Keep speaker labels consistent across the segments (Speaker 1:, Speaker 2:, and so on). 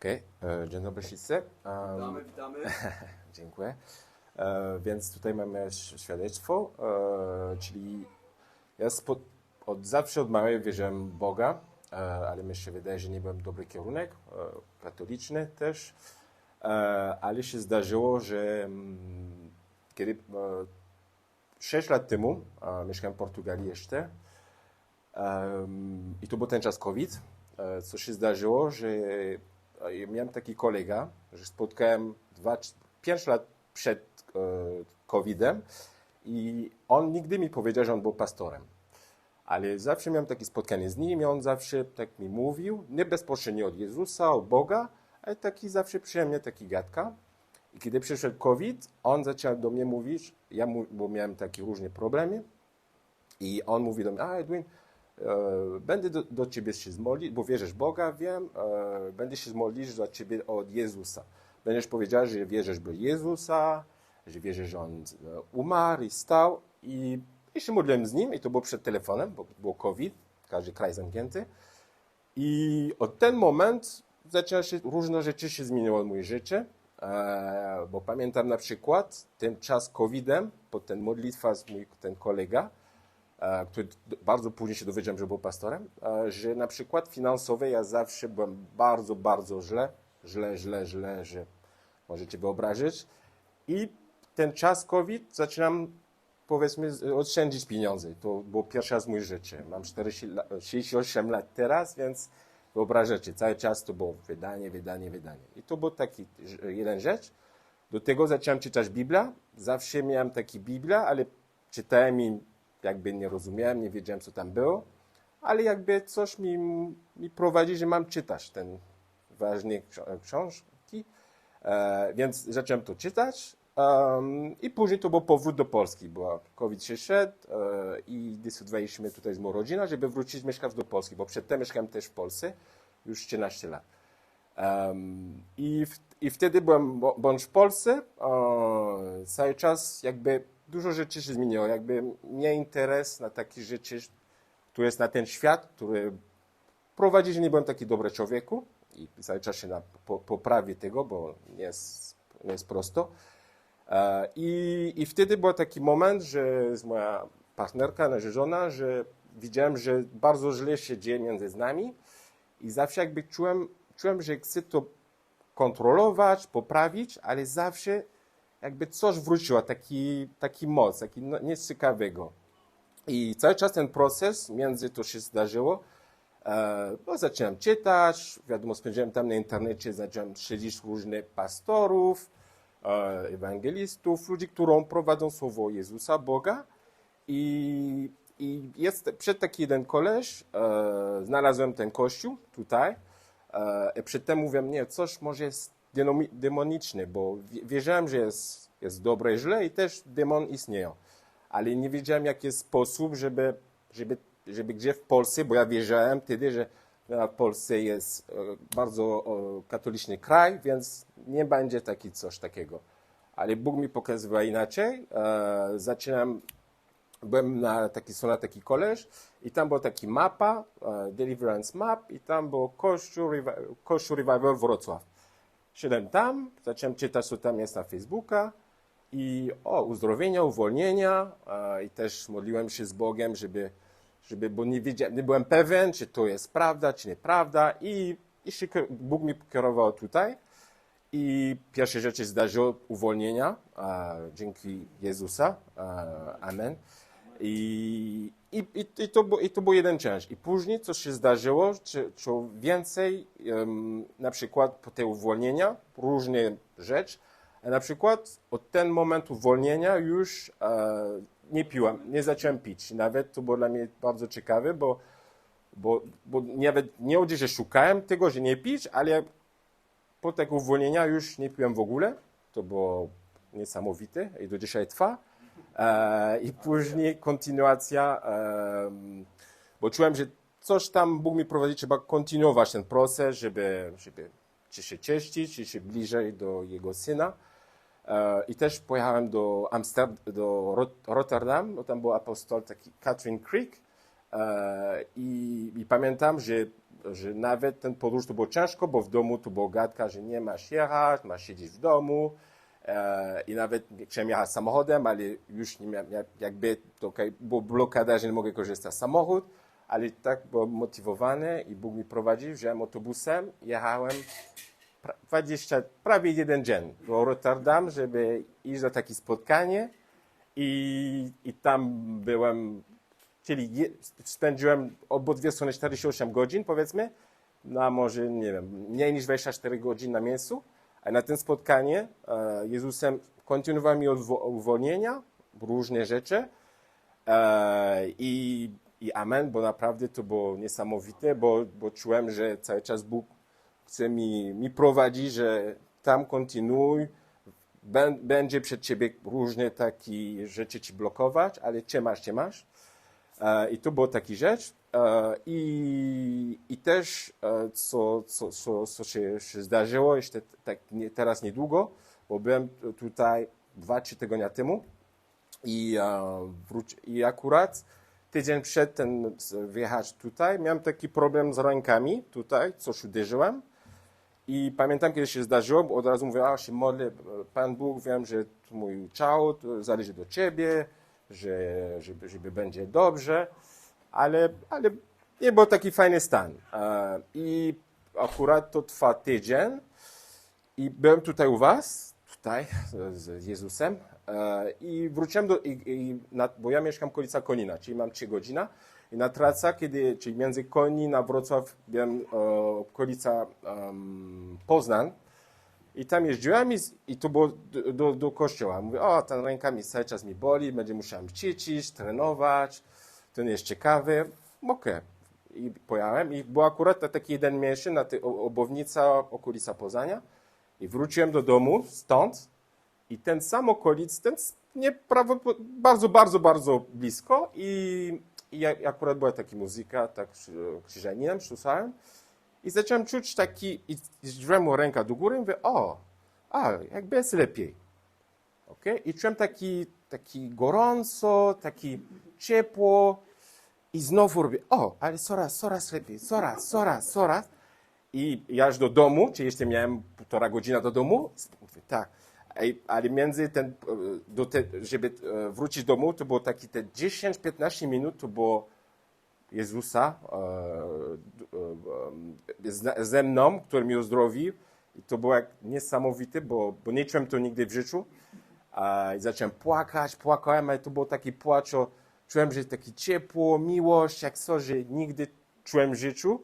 Speaker 1: Okej, e, dzień dobry wszyscy.
Speaker 2: Witamy, witamy.
Speaker 1: Dziękuję. E, więc tutaj mamy świadectwo, e, czyli ja spo, od zawsze od małego wierzyłem w Boga, ale mi się wydaje, że nie byłem dobry kierunek, katoliczny też, ale się zdarzyło, że mm, kiedy e, 6 lat temu mieszkałem w Portugalii jeszcze i to był ten czas COVID, co się zdarzyło, że miałem taki kolega, że spotkałem dwa, pięć lat przed e, COVID-em i on nigdy mi powiedział, że on był pastorem. Ale zawsze miałem takie spotkanie z nim i on zawsze tak mi mówił, nie bezpośrednio od Jezusa, od Boga, ale taki zawsze przyjemnie, taki gadka. I kiedy przyszedł COVID, on zaczął do mnie mówić, ja mu, bo miałem takie różne problemy i on mówi do mnie, a Edwin, będę do, do ciebie się zmodlić, bo wierzysz Boga, wiem, e, będę się zmodlić do ciebie od Jezusa. Będziesz powiedział, że wierzysz w Jezusa, że wierzysz, że On e, umarł i stał i, i się modliłem z nim i to było przed telefonem, bo było COVID, każdy kraj zamknięty. I od ten moment zaczęło się, różne rzeczy się zmieniło w moim życiu, e, bo pamiętam na przykład ten czas COVID-em, po ten modlitwa z mój ten kolega, e, który d- bardzo później się dowiedziałem, że był pastorem, e, że na przykład finansowe ja zawsze byłem bardzo, bardzo źle, źle, źle, źle, że możecie wyobrazić. I ten czas COVID zaczynam, powiedzmy, oszczędzić pieniądze. To było pierwszy raz w moim życiu. Mam 40, la- 68 lat teraz, więc wyobrażacie, cały czas to było wydanie, wydanie, wydanie. I to był taki jeden rzecz. Do tego zacząłem czytać Biblię. Zawsze miałem taki Biblia, ale czytałem i jakby nie rozumiałem, nie wiedziałem, co tam było. Ale jakby coś mi, mi prowadzi, że mam czytać ten ważny ksią- książki. E, więc zacząłem to czytać. em, I później to był powrót do Polski, bo COVID się szedł e, i decydowaliśmy tutaj z moją rodziną, żeby wrócić mieszkać do Polski, bo przedtem mieszkałem też w Polsce już 13 lat. Em, i, w, I wtedy byłem bądź w Polsce, e, cały czas jakby dużo rzeczy się zmieniło, jakby mnie interes na takie rzeczy, który jest na ten świat, który prowadzi, że nie byłem taki dobry człowieku i cały czas się na, po, tego, bo nie jest, nie jest prosto. E, I, I wtedy był taki moment, że z moja partnerka, nasza żona, że widziałem, że bardzo źle się dzieje między nami i zawsze jakby czułem, czułem, że chcę to kontrolować, poprawić, ale zawsze jakby coś wróciło, taki, taki moc, taki no, nic ciekawego. I cały czas ten proces między to się zdarzyło, e, bo zacząłem czytać, wiadomo, spędziłem tam na internecie, zacząłem śledzić różnych pastorów, e, ewangelistów, ludzi, którzy prowadzą słowo Jezusa, Boga. I, i jest przed taki jeden koleś, e, znalazłem ten kościół tutaj. E, i przedtem mówiłem, nie, coś może jest demoniczne, bo wie- wierzyłem, że jest, jest dobre, źle i też demon istnieją. Ale nie wiedziałem, jaki jest sposób, żeby, żeby, żeby gdzie w Polsce, bo ja wierzyłem wtedy, że w Polsce jest e, bardzo katoliczny kraj, więc nie będzie taki coś takiego. Ale Bóg mi pokazywał inaczej. E, zaczynam byłem na taki, na taki koleż i tam była taka mapa, e, Deliverance Map i tam było Kościół, Kościół Revival Wrocław. Szedłem tam, zacząłem czytać, co tam jest na Facebooka i o, uzdrowienia, uwolnienia i też modliłem się z Bogiem, żeby, żeby bo nie, wiedziałem, nie byłem pewien, czy to jest prawda, czy nieprawda i, i się, Bóg mi kierował tutaj. I pierwsze rzeczy zdarzyło uwolnienia, e, dzięki Jezusa, amen. I, i, i, to, był- I to był jeden część. I później co się zdarzyło, czy, czy więcej, em, na przykład po te uwolnienia, różne rzeczy, na przykład od ten moment uwolnienia już e, nie piłem, nie zacząłem pić. Nawet to było dla mnie bardzo ciekawe, bo, bo, bo nawet nie chodzi, że szukałem tego, że nie pić, ale po tego uwolnienia już nie piłem w ogóle. To było niesamowite i do dzisiaj trwa. E, I później kontynuacja, bo czułem, że coś tam Bóg mi prowadzi, trzeba kontynuować ten proces, żeby, żeby czy się cieszyć, czy się bliżej do Jego Syna. E, I też pojechałem do Amsterdam, do Rot- Rotterdam, bo tam był apostol taki Catherine Creek. E, I, I pamiętam, że że nawet ten podróż to było ciężko, bo w domu to było gadka, że nie masz jechać, masz siedzieć w domu. E, I nawet chciałem jechać samochodem, ale już nie miałem, jak- jakby to była blokada, że nie mogę korzystać. Z samochód, ale tak byłem motywowany i Bóg mi prowadził, wziąłem autobusem, jechałem pra- 20, prawie jeden dzień do Rotterdam, żeby iść na takie spotkanie. I, i tam byłem, czyli je, spędziłem obo dwie strony 48 godzin, powiedzmy, na może, nie wiem, mniej niż 24 godzin na miejscu, a na tym spotkanie e, Jezusem kontynuował mi uwolnienia, różne rzeczy e, i, i amen, bo naprawdę to było niesamowite, bo, bo czułem, że cały czas Bóg chce mi, mi prowadzić, że tam kontynuuj, Bę- będzie przed ciebie różne takie rzeczy ci blokować, ale cię masz, cię masz. E, I to było taka rzecz. E, I, i też, e, co, co, co, co się, się zdarzyło jeszcze tak nie, teraz niedługo, bo byłem tutaj dwa, trzy tygodnia temu i, e, wróci, i akurat tydzień przed ten tutaj, miałem taki problem z rękami tutaj, coś uderzyłem. I pamiętam, kiedy się zdarzyło, bo od razu mówię, a się modlę, Pan Bóg, wiem, że mój ciało zależy do Ciebie, że, żeby, żeby będzie dobrze, ale, ale nie był taki fajny stan. I akurat to trwa tydzień. I byłem tutaj u Was, tutaj z Jezusem. E, i wróciłem do, i, i bo ja mieszkam w okolica Konina, czyli mam 3 godziny. I na traca, kiedy, czyli między Konin a Wrocław, byłem e, okolica em, Poznań. I tam jeździłem i, i to było do, do, do kościoła. Mówię, o, ten ręka mi cały czas mi boli, będzie musiałem ćwiczyć, trenować, nie jest ciekawe. Okej. I pojechałem i był akurat taki jeden miesiąc na o- obownica okolica Poznania i wróciłem do domu stąd i ten sam okolic, ten s- nie prawo, bardzo, bardzo, bardzo blisko i, i akurat była taka muzyka, tak krzy- krzyżaninem słuchałem i zacząłem czuć taki, i zdrzałem mu rękę do góry i mówię, o, a, jakby jest lepiej. Okay? I czułem taki, taki gorąco, taki ciepło i znowu robię, o, ale coraz, coraz lepiej, coraz, coraz, coraz. I ja do domu, czy jeszcze miałem półtora godzina do domu, mówię, tak, ale między ten, e, do te, żeby e, wrócić do domu, to było takie te 10-15 minut, to było Jezusa e, ze mną, który mnie uzdrowił. I to było niesamowite, bo, bo nie czułem to nigdy w życiu. I zacząłem płakać, płakałem, ale to było taki płacz, o- czułem, że takie ciepło, miłość, jak coś, że nigdy czułem w życiu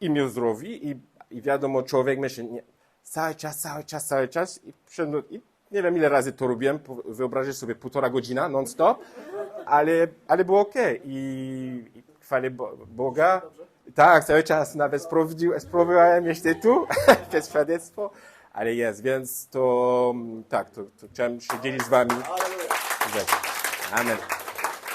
Speaker 1: i mnie uzdrowi. I, i wiadomo, człowiek myśli, nie, cały czas, cały czas, cały czas. I, i nie wiem, ile razy to robiłem, wyobraźcie sobie półtora godzina non-stop, ale, ale było ok. I, i chwalę Bo- Boga. Tak, cały czas nawet spróbowałem jeszcze tu, te świadectwo, ale jest, więc to tak, to, to chciałem się dzielić z wami. Amen.